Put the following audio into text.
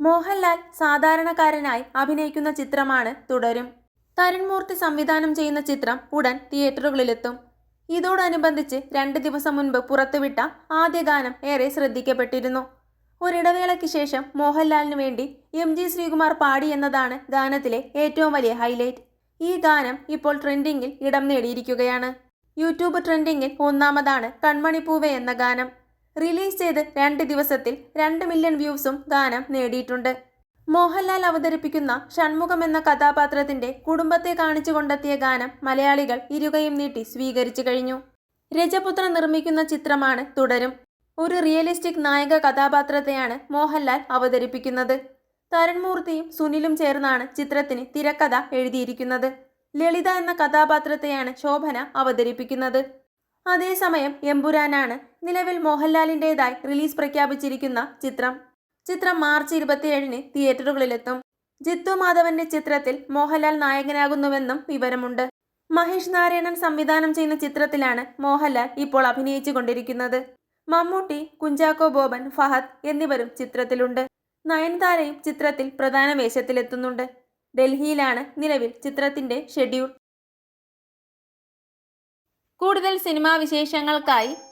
മോഹൻലാൽ സാധാരണക്കാരനായി അഭിനയിക്കുന്ന ചിത്രമാണ് തുടരും. തരുൺമൂർത്തി സംവിധാനം ചെയ്യുന്ന ചിത്രം ഉടൻ തിയേറ്ററുകളിലെത്തും. ഇതോടനുബന്ധിച്ച് രണ്ട് ദിവസം മുൻപ് പുറത്തുവിട്ട ആദ്യ ഗാനം ഏറെ ശ്രദ്ധിക്കപ്പെട്ടിരുന്നു. ഒരിടവേളയ്ക്ക് ശേഷം മോഹൻലാലിനു വേണ്ടി എം ജി ശ്രീകുമാർ പാടി എന്നതാണ് ഗാനത്തിലെ ഏറ്റവും വലിയ ഹൈലൈറ്റ്. ഈ ഗാനം ഇപ്പോൾ ട്രെൻഡിങ്ങിൽ ഇടം നേടിയിരിക്കുകയാണ്. യൂട്യൂബ് ട്രെൻഡിങ്ങിൽ ഒന്നാമതാണ് കൺമണി പൂവേ എന്ന ഗാനം. റിലീസ് ചെയ്ത് രണ്ട് ദിവസത്തിൽ രണ്ട് മില്യൺ വ്യൂസും ഗാനം നേടിയിട്ടുണ്ട്. മോഹൻലാൽ അവതരിപ്പിക്കുന്ന ഷൺമുഖം എന്ന കഥാപാത്രത്തിന്റെ കുടുംബത്തെ കാണിച്ചു കൊണ്ടെത്തിയ ഗാനം മലയാളികൾ ഇരുകയും നീട്ടി സ്വീകരിച്ചു കഴിഞ്ഞു. രജപുത്ര നിർമ്മിക്കുന്ന ചിത്രമാണ് തുടരും. ഒരു റിയലിസ്റ്റിക് നായക കഥാപാത്രത്തെയാണ് മോഹൻലാൽ അവതരിപ്പിക്കുന്നത്. തരുൺമൂർത്തിയും സുനിലും ചേർന്നാണ് ചിത്രത്തിന് തിരക്കഥ എഴുതിയിരിക്കുന്നത്. ലളിത എന്ന കഥാപാത്രത്തെയാണ് ശോഭന അവതരിപ്പിക്കുന്നത്. അതേസമയം എമ്പുരാനാണ് നിലവിൽ മോഹൻലാലിന്റെതായി റിലീസ് പ്രഖ്യാപിച്ചിരിക്കുന്ന ചിത്രം. ചിത്രം മാർച്ച് ഇരുപത്തിയേഴിന് തിയേറ്ററുകളിലെത്തും. ജിത്തു മാധവന്റെ ചിത്രത്തിൽ മോഹൻലാൽ നായകനാകുന്നുവെന്നും വിവരമുണ്ട്. മഹേഷ് നാരായണൻ സംവിധാനം ചെയ്യുന്ന ചിത്രത്തിലാണ് മോഹൻലാൽ ഇപ്പോൾ അഭിനയിച്ചു കൊണ്ടിരിക്കുന്നത് മമ്മൂട്ടി കുഞ്ചാക്കോ ബോബൻ ഫഹദ് എന്നിവരും ചിത്രത്തിലുണ്ട്. നയൻതാരയും ചിത്രത്തിൽ പ്രധാന വേഷത്തിലെത്തുന്നുണ്ട്. ഡൽഹിയിലാണ് നിലവിൽ ചിത്രത്തിന്റെ ഷെഡ്യൂൾ. കൂടുതൽ സിനിമാ വിശേഷങ്ങൾക്കായി